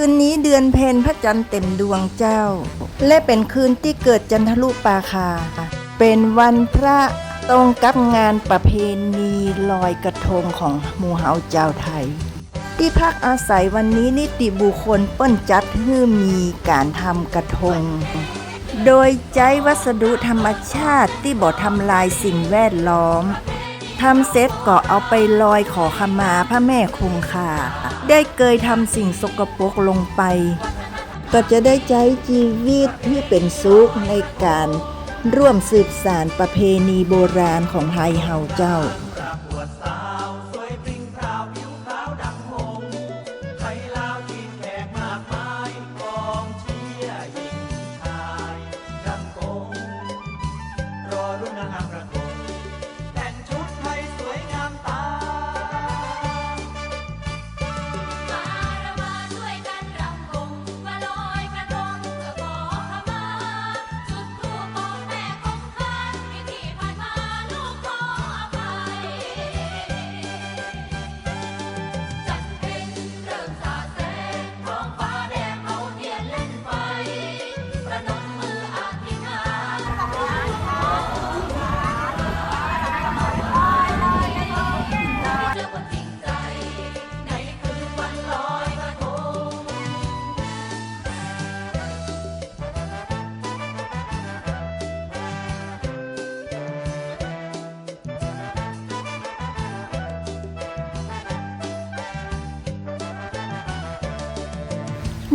คืนนี้เดือนเพ็ญพระจันทร์เต็มดวงเจ้า และเป็นคืนที่เกิดจันทรุปราคา เป็นวันพระตรงกับงานประเพณีลอยกระทงของหมู่เฮาเจ้าไทย ที่พักอาศัยวันนี้นิติบุคคลเปิ้นจัดให้มีการทำกระทง โดยใช้วัสดุธรรมชาติที่บ่ทำลายสิ่งแวดล้อมทำเสร็จก็เอาไปลอยขอขมาพระแม่คงคา ได้เคยทำสิ่งสกปรกลงไป ก็จะได้ใช้ชีวิตที่เป็นสุขในการร่วมสืบสานประเพณีโบราณของไทยเฮาเจ้า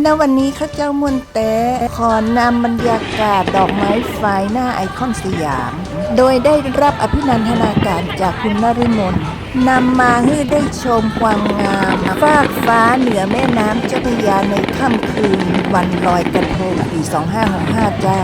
ณวันนี้ข้าเจ้ามนเตขอนำบรรยากาศดอกไม้ไฟหน้าไอคอนสยาม โดยได้รับอภินันทนาการจากคุณนริมนนำมาให้ได้ชมความงามฟากฟ้าเหนือแม่น้ำเจ้าพระยาในค่ำคืนวันลอยกระทงปี 2565 เจ้า